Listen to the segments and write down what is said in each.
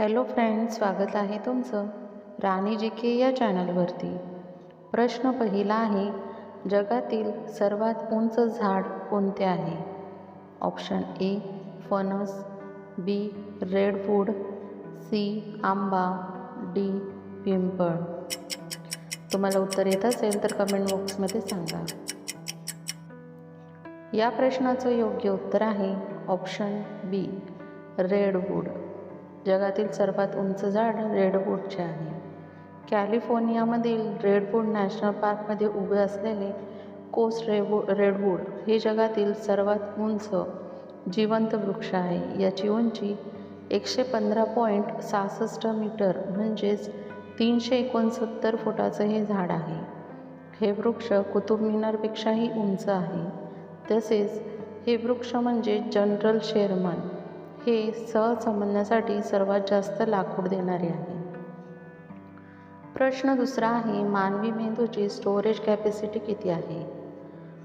Hello friends स्वागत आहे तुमचं राणी जी के या चॅनलवरती. प्रश्न पहिला आहे जगातील सर्वात उंच झाड कोणते आहे? ऑप्शन ए फणस बी रेडवूड सी आंबा डी पिंपळ. तुम्हाला उत्तर येत असेल तर कमेंट बॉक्समध्ये सांगा. या प्रश्नाचं योग्य उत्तर आहे ऑप्शन बी रेडवूड. जगातील सर्वात उंच झाड रेडवूडचे आहे. कॅलिफोर्नियामधील रेडवूड नॅशनल पार्कमध्ये उभे असलेले कोस्ट रेवू रेडवूड हे जगातील सर्वात उंच जिवंत वृक्ष आहे. याची उंची एकशे पंधरा पॉईंट सहासष्ट मीटर म्हणजेच तीनशे एकोणसत्तर फुटाचं हे झाड आहे. हे वृक्ष कुतुब मिनारपेक्षाही उंच आहे. तसेच हे वृक्ष म्हणजे जनरल शेरमन. हे सहज समजण्यासाठी सर्वात जास्त लाकूड देणारे आहे. प्रश्न दुसरा आहे मानवी मेंदूची स्टोरेज कॅपॅसिटी किती आहे?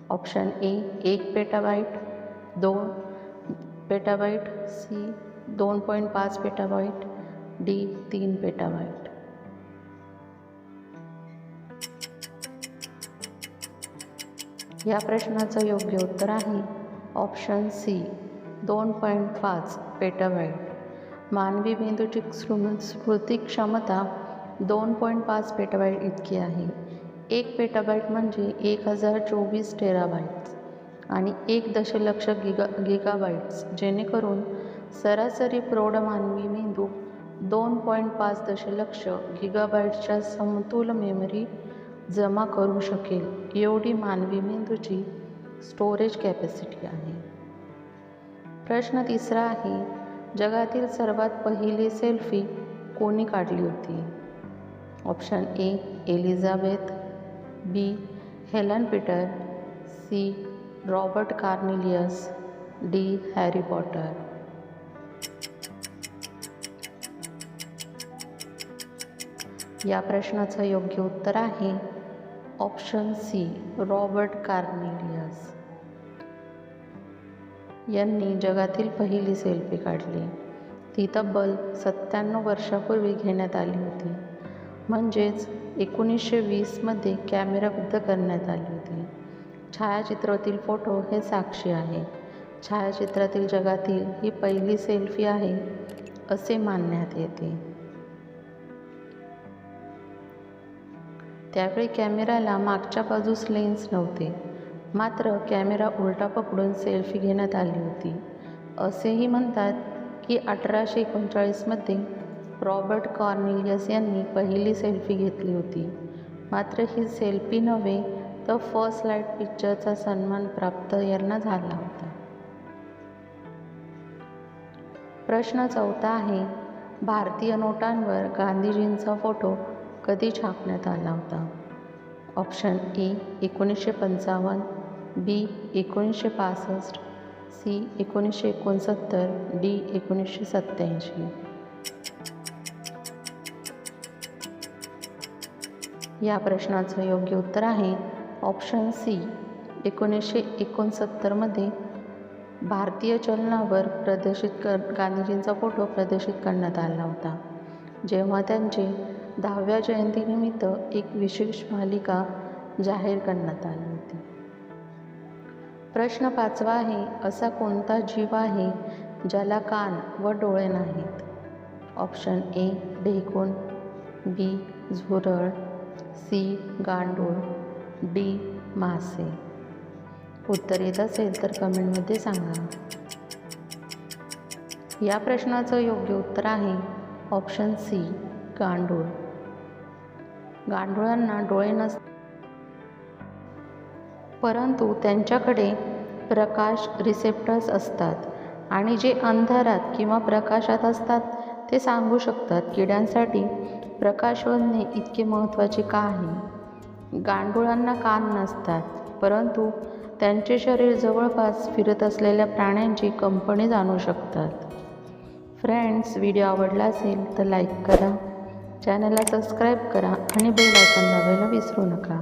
ऑप्शन ए एक पेटाबाईट दोन पेटाबाईट सी दोन पॉईंट पाच पेटाबाईट डी तीन पेटाबाईट या प्रश्नाचं योग्य उत्तर आहे ऑप्शन सी दोन पॉईंट पाच पेटाबाईट मानवी मेंदूची स्मृ स्मृती क्षमता दोन पॉईंट पाच पेटाबाईट इतकी आहे. एक पेटाबाईट म्हणजे एक हजार चोवीस टेराबाईट्स आणि एक दशलक्ष गिगा गिगाबाईट्स जेणेकरून सरासरी प्रौढ मानवी मेंदू दोन पॉईंट पाच दशलक्ष गिगाबाईट्सच्या समतोल मेमरी जमा करू शकेल. एवढी मानवी मेंदूची स्टोरेज कॅपॅसिटी आहे. प्रश्न तिसरा आहे जगातील सर्वात पहिली सेल्फी कोणी काढली होती? Option A Elizabeth B Helen Peter C Robert Cornelius D Harry Potter. या प्रश्नाचं योग्य उत्तर आहे ऑप्शन सी रॉबर्ट कार्निलियस. यांनी जगातील पहिली सेल्फी काढली. ती तब्बल सत्त्याण्णव वर्षापूर्वी घेण्यात आली होती. म्हणजेच एकोणीसशे वीसमध्ये कॅमेराबद्ध करण्यात आली होती. छायाचित्रातील फोटो हे साक्षी आहे. छायाचित्रातील जगातील ही पहिली सेल्फी आहे असे मानण्यात येते. त्यावेळी कॅमेऱ्याला मागच्या बाजूस लेन्स नव्हते. मात्र कॅमेरा उलटा पकडून सेल्फी घेण्यात आली होती. असेही म्हणतात की अठराशे एकोणचाळीसमध्ये रॉबर्ट कॉर्निलियस यांनी पहिली सेल्फी घेतली होती. मात्र ही सेल्फी नव्हे तर फर्स्ट लाइट पिक्चरचा सन्मान प्राप्त यांना झाला होता. प्रश्न चौथा आहे भारतीय नोटांवर गांधीजींचा फोटो कधी छापण्यात आला होता? ऑप्शन ए एकोणीसशे पंचावन्न बी एकोणीसशे पासष्ट सी एकोणीसशे एकोणसत्तर डी एकोणीसशे सत्त्याऐंशी. या प्रश्नाचं योग्य उत्तर आहे ऑप्शन सी एकोणीसशे एकोणसत्तरमध्ये भारतीय चलनावर प्रदर्शित कर गांधीजींचा फोटो प्रदर्शित करण्यात आला होता. जेव्हा त्यांचे दहाव्या जयंतीनिमित्त एक विशेष मालिका जाहीर करण्यात आली होती. प्रश्न पाचवा आहे असा कोणता जीव आहे ज्याला कान व डोळे नाहीत? ऑप्शन ए ढेकूण बी झुरळ सी गांडूळ डी मासे. उत्तर येत असेल तर कमेंटमध्ये सांगा. या प्रश्नाचं योग्य उत्तर आहे ऑप्शन सी गांडूळ. गांडुळांना डोळे नस परंतु त्यांच्याकडे प्रकाश रिसेप्टर्स असतात आणि जे अंधारात किंवा प्रकाशात असतात ते सांगू शकतात किड्यांसाठी प्रकाश शोधणे इतके महत्त्वाचे का आहे? गांडुळांना कान नसतात परंतु त्यांचे शरीर जवळपास फिरत असलेल्या प्राण्यांची कंपनी जाणू शकतात. फ्रेंड्स व्हिडिओ आवडला असेल तर लाईक करा चॅनलला सबस्क्राईब करा आणि बेल आयकॉन दाबायला विसरू नका.